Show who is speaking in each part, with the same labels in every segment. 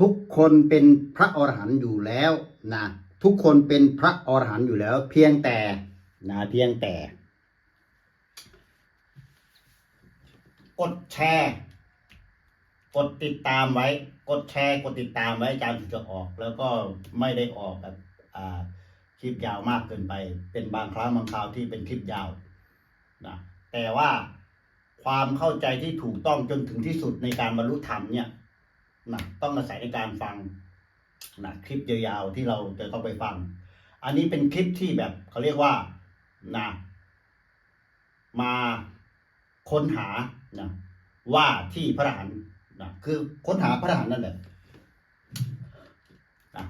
Speaker 1: ทุกคนเป็นพระอรหันต์อยู่แล้วนะทุกคนเป็นพระอรหันต์อยู่แล้ว เพียงแต่นะเพียงแต่ กดแชร์กดติดตามไว้ กดแชร์กดติดตามไว้อาจารย์ถึงจะออก แล้วก็ไม่ได้ออกแบบอ่าคลิปยาวมากเกินไป เป็นบางครั้งบางคราวที่เป็นคลิปยาวนะแต่ว่าความเข้าใจที่ถูกต้องจนถึงที่สุดในการบรรลุธรรมเนี่ย นะต้องอาศัยในการฟังนะคลิปยาวๆที่เราจะต้องไปฟัง อันนี้เป็นคลิปที่แบบเขาเรียกว่านะมาค้นหานะว่าที่พระหันนะคือค้นหาพระหันนั่นแหละนะ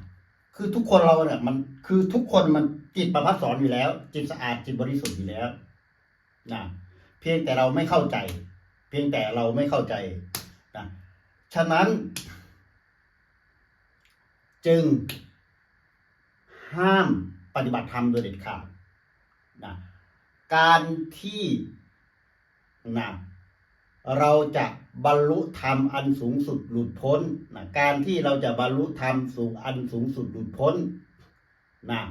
Speaker 1: คือทุกคนเราเนี่ยมันคือทุกคนมันจิตประพัดสอนอยู่แล้ว จิตสะอาดจิตบริสุทธิ์อยู่แล้วนะเพียงแต่เราไม่เข้าใจ เพียงแต่เราไม่เข้าใจ ฉะนั้น จึง ห้ามปฏิบัติธรรมโดยเด็ดขาดนะการที่นะเราจะบรรลุธรรมอันสูงสุดหลุดพ้นนะการที่เราจะบรรลุธรรมสูงอันสูงสุดหลุดพ้นนะ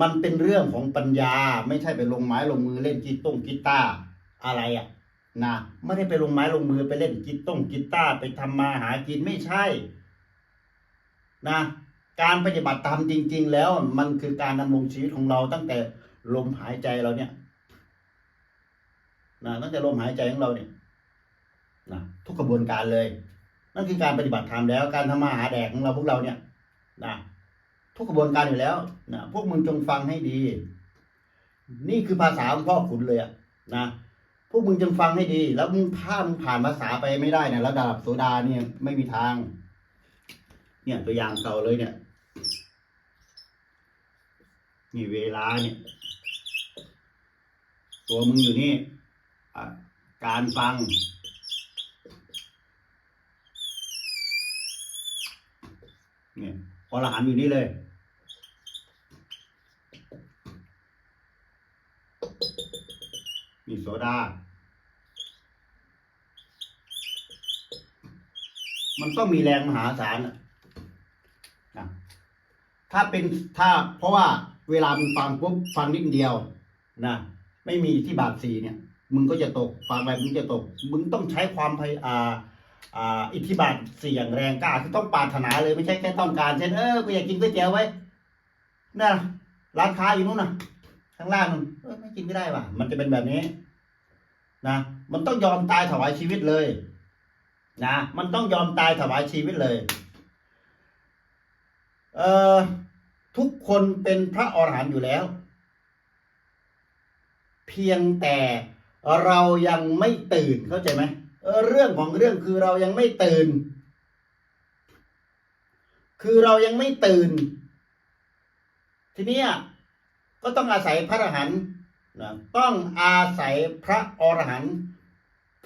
Speaker 1: มันเป็นเรื่องของปัญญาไม่ใช่ไปลงไม้ลงมือเล่นกีต้งกีตาร์อะไรอะ นะไม่ได้ไปลงไม้ลงมือไปเล่นกีต้งกีตาร์ไปทำมาหากินไม่ใช่ นะ การปฏิบัติตามจริง ๆ แล้วมันคือการดำรงชีวิตของเราตั้งแต่ลมหายใจเราเนี่ยนะตั้งแต่ลมหายใจของเราเนี่ยนะทุกกระบวนการเลย นั่นคือการปฏิบัติธรรมแล้ว การทำมาหาแดกของเราพวกเราเนี่ยนะทุกกระบวนการอยู่แล้วนะพวกมึงจงฟังให้ดี นี่คือภาษาของพ่อขุนเลยอะนะ พวกมึงจงฟังให้ดี แล้วมึงถ้ามึงผ่านภาษาไปไม่ได้เนี่ยระดับโสดาเนี่ยไม่มีทาง เนี่ยตัวอย่างเก่าเลยเนี่ย นี่เวลาเนี่ย ตัวมึงอยู่นี่อะการฟัง เนี่ยพอรหันอยู่นี่เลยนี่โสดา มันต้องมีแรงมหาศาลนะถ้าเป็นถ้าเพราะว่าเวลามึงฟังปุ๊บฟังนิดเดียวนะไม่มีที่บาทสีเนี่ย มึงก็จะตกฟังไปมึงจะตก มึงต้องใช้ความพยอ่าอิทธิบาทสี่อย่างแรงกล้าคือต้องปรารถนาเลยไม่ใช่แค่ต้องการเช่นเออกูอยากกินก๋วยเตี๋ยวไว้นะร้านค้าอยู่นู้นนะข้างล่างนู่นเออไม่กินไม่ได้ว่ะ มันจะเป็นแบบนี้ นะมันต้องยอมตายถวายชีวิตเลย นะมันต้องยอมตายถวายชีวิตเลยเอ่อทุกคนเป็นพระอรหันต์อยู่แล้ว เพียงแต่เรายังไม่ตื่นเข้าใจไหมเเรื่องของเรื่องคือเรายังไม่ตื่น คือเรายังไม่ตื่น ทีนี้ก็ต้องอาศัยพระอรหันต์นะต้องอาศัยพระอรหันต์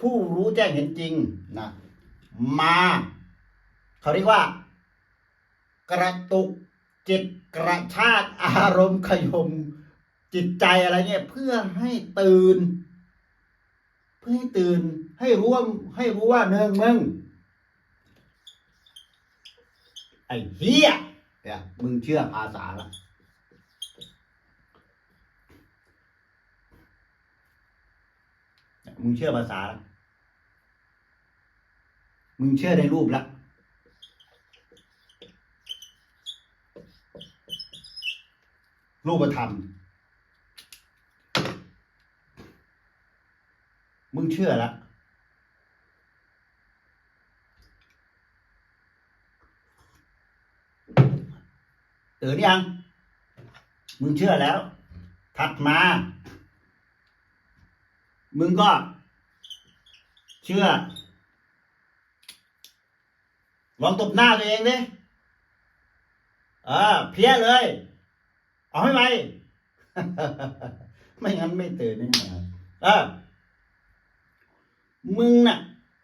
Speaker 1: ผู้รู้แจ้งเห็นจริงนะ มา เขาเรียกว่า กระตุกจิตกระชากอารมณ์ขยม จิตใจอะไรเงี้ยเพื่อให้ตื่น เพื่อให้ตื่นให้รู้ว่าให้รู้ว่าเนืองมึงไอ้เหี้ยเนี่ยมึงเชื่อภาษาละมึงเชื่อภาษาละ มึงเชื่อในรูปละรูปธรรม มึงเชื่อล้วตื่นยัง มึงเชื่อแล้ว ถัดมา มึงก็ เชื่อ ลองตบหน้าตัวเองดิเออเพี้ยเลย เอาให้ไหมไม่งั้นไม่ตื่นแน่นอนเออมึงน่ะ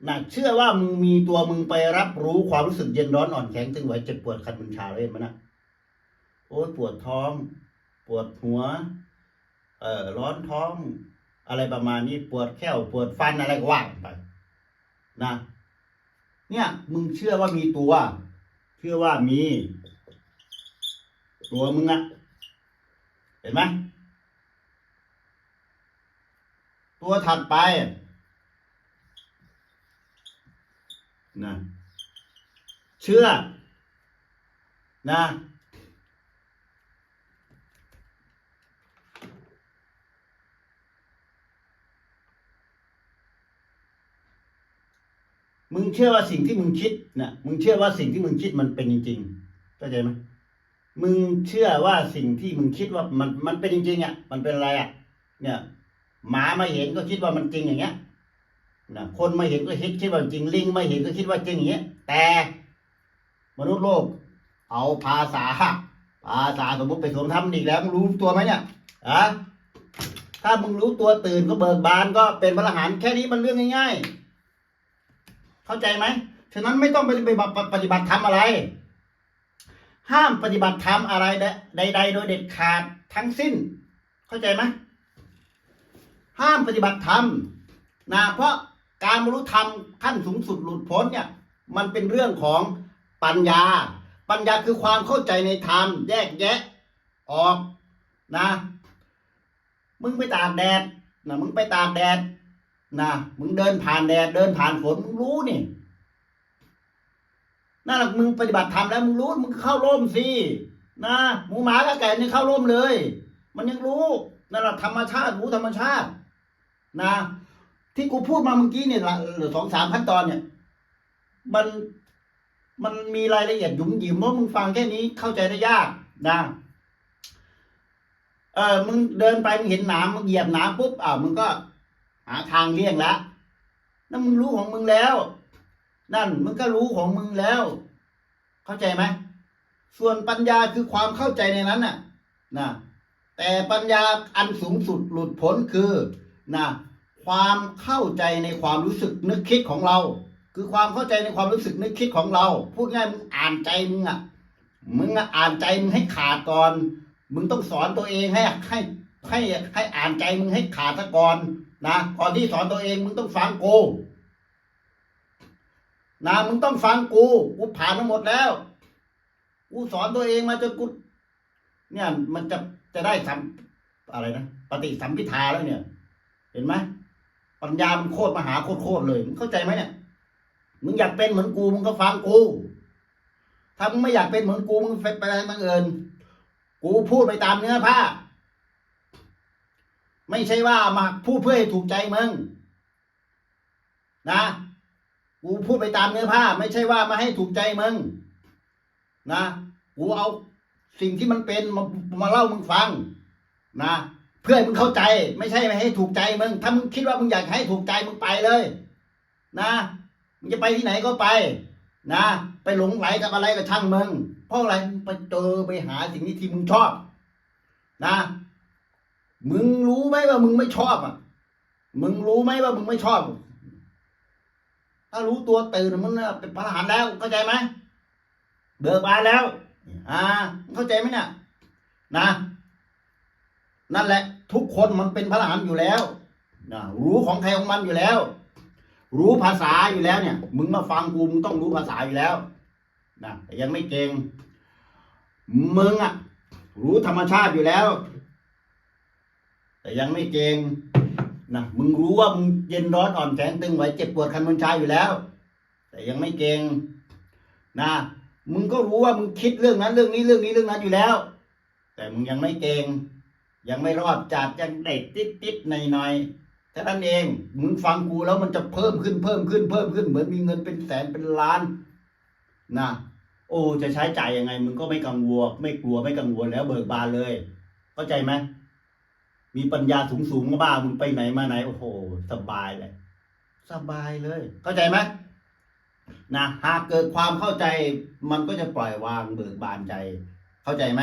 Speaker 1: น่ะเชื่อว่ามึงมีตัวมึงไปรับรู้ความรู้สึกเย็นร้อนอ่อนแข็งตึงไหวเจ็บปวดคันมึนชาเลยมันนะโอ้ยปวดท้อง ปวดหัว เอ่อร้อนท้อง อะไรประมาณนี้ปวดแข้วปวดฟันอะไรก็ว่าไปนะ เนี่ย มึงเชื่อว่ามีตัว เชื่อว่ามี ตัวมึงอะเห็นไหมตัวถัดไปนะเชื่อนะ มึงเชื่อว่าสิ่งที่มึงคิดนะมึงเชื่อว่าสิ่งที่มึงคิดมันเป็นจริงๆเข้าใจไหมมึงเชื่อว่าสิ่งที่มึงคิดว่ามันมันเป็นจริงๆอะ มันเป็นอะไรอะ เนี่ย หมามาเห็นก็คิดว่ามันจริงอย่างเงี้ยนะคนมาเห็นก็คิดคิดว่าจริงลิงมาเห็นก็คิดว่าจริงอย่างเงี้ย แต่มนุษย์โลก เอาภาษาภาษาสมมติไปสวมทำอีกแล้วมึงรู้ตัวไหมเนี่ยอะถ้ามึงรู้ตัวตื่นก็เบิกบานก็เป็นพระอรหันต์แค่นี้มันเรื่องง่าย ๆ เข้าใจไหมฉะนั้นไม่ต้องไปปฏิบัติปฏิบัติธรรมอะไร ห้ามปฏิบัติธรรมอะไรใด ๆ โดยเด็ดขาดทั้งสิ้น เข้าใจไหมห้ามปฏิบัติธรรมนะเพราะการบรรลุธรรมขั้นสูงสุดหลุดพ้นเนี่ย มันเป็นเรื่องของปัญญา ปัญญาคือความเข้าใจในธรรม แยกแยะออกนะ มึงไปตากแดดนะมึงไปตากแดด นะมึงเดินผ่านแดดเดินผ่านฝนมึงรู้นี่นั่นแหละมึงปฏิบัติธรรมแล้วมึงรู้มึงเข้าร่มสินะหมูหมากับไก่นี่เข้าร่มเลย มันยังรู้นั่นแหละธรรมชาติรู้ธรรมชาติ นะ ที่กูพูดมาเมื่อกี้เนี่ยหรือสองสามขั้นตอนเนี่ย มันมันมีรายละเอียดหยุมหยิมเพรามึงฟังแค่นี้เข้าใจได้ยากนะเออมึงเดินไปมึงเห็นหนามมึงเหยียบหนามปุ๊บอ่ามึงก็ หาทางเลี่ยงแล้วนั่นมึงรู้ของมึงแล้ว นั่นมึงก็รู้ของมึงแล้ว เข้าใจไหมส่วนปัญญาคือความเข้าใจในนั้นน่ะนะแต่ปัญญาอันสูงสุดหลุดพ้นคือนะความเข้าใจในความรู้สึกนึกคิดของเรา คือความเข้าใจในความรู้สึกนึกคิดของเรา พูดง่ายมึงอ่านใจมึงอะมึงอะอ่านใจมึงให้ขาดก่อน มึงต้องสอนตัวเองให้ให้ให้ให้อ่านใจมึงให้ขาดซะก่อน นะก่อนที่สอนตัวเองมึงต้องฟังกูนะมึงต้องฟังกูกูผ่านมาหมดแล้วกูสอนตัวเองมาจนกูเนี่ยมันจะจะได้สัมอะไรนะปฏิสัมพิทาแล้วเนี่ย เห็นไหมปัญญามันโคตรมหาโคตรโคตรเลยมึงเข้าใจไหมเนี่ยมึงอยากเป็นเหมือนกูมึงก็ฟังกู ถ้ามึงไม่อยากเป็นเหมือนกูมึงไปไปอะไรบังเอิญกูพูดไปตามเนื้อผ้า ไม่ใช่ว่ามาพูดเพื่อให้ถูกใจมึงนะกูพูดไปตามเนื้อผ้า ไม่ใช่ว่ามาให้ถูกใจมึงนะกูเอาสิ่งที่มันเป็นมามาเล่ามึงฟัง นะ เพื่อให้มึงเข้าใจ ไม่ใช่ม่ให้ถูกใจมึงถ้ามึงคิดว่ามึงอยากให้ถูกใจมึงไปเลย นะมึงจะไปที่ไหนก็ไป นะ ไปหลงไหลกับอะไรก็ช่างมึงเพราะอะไรไปเจอไปหาสิ่งที่ที่มึงชอบ นะ มึงรู้ไหมว่ามึงไม่ชอบอะ มึงรู้ไหมว่ามึงไม่ชอบ ถ้ารู้ตัวตื่นมึงน่ะเป็นพระอรหันต์แล้ว เข้าใจไหมเบิกบานแล้ว อ่า เข้าใจไหมเนี่ย นะ นั่นแหละ ทุกคนมันเป็นพระอรหันต์อยู่แล้วนะรู้ของใครของมันอยู่แล้ว รู้ภาษาอยู่แล้วเนี่ย มึงมาฟังกูมึงต้องรู้ภาษาอยู่แล้วนะแต่ยังไม่เก่งมึงอะ รู้ธรรมชาติอยู่แล้ว แต่ยังไม่เก่งนะมึงรู้ว่ามึงเย็นร้อนอ่อนแข็งตึงไหวเจ็บปวดคันมึนชาอยู่แล้ว แต่ยังไม่เก่งนะมึงก็รู้ว่ามึงคิดเรื่องนั้นเรื่องนี้เรื่องนี้เรื่องนั้นอยู่แล้ว แต่มึงยังไม่เก่งยังไม่รอดจัดยังเด็กติดติดหน่อยหน่อยแค่นั้นเองมึงฟังกูแล้วมันจะเพิ่มขึ้นเพิ่มขึ้นเพิ่มขึ้นเหมือนมีเงินเป็นแสนเป็นล้านนะโอ้จะใช้จ่ายยังไงมึงก็ไม่กังวลไม่กลัวไม่กังวลแล้วเบิกบานเลย เข้าใจไหม มีปัญญาสูงสูงบ้ามึงไปไหนมาไหนโอ้โห สบายเลย สบายเลย เข้าใจไหมนะหากเกิดความเข้าใจมันก็จะปล่อยวางเบิกบานใจ เข้าใจไหม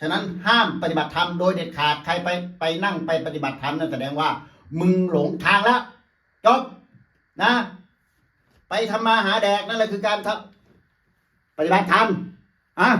Speaker 1: ฉะนั้นห้ามปฏิบัติธรรมโดยเด็ดขาดใครไปไปนั่งไปปฏิบัติธรรมนั่นแสดงว่า มึงหลงทางแล้วจบนะ ไปทำมาหาแดกนั่นแหละคือการทำปฏิบัติธรรมอะ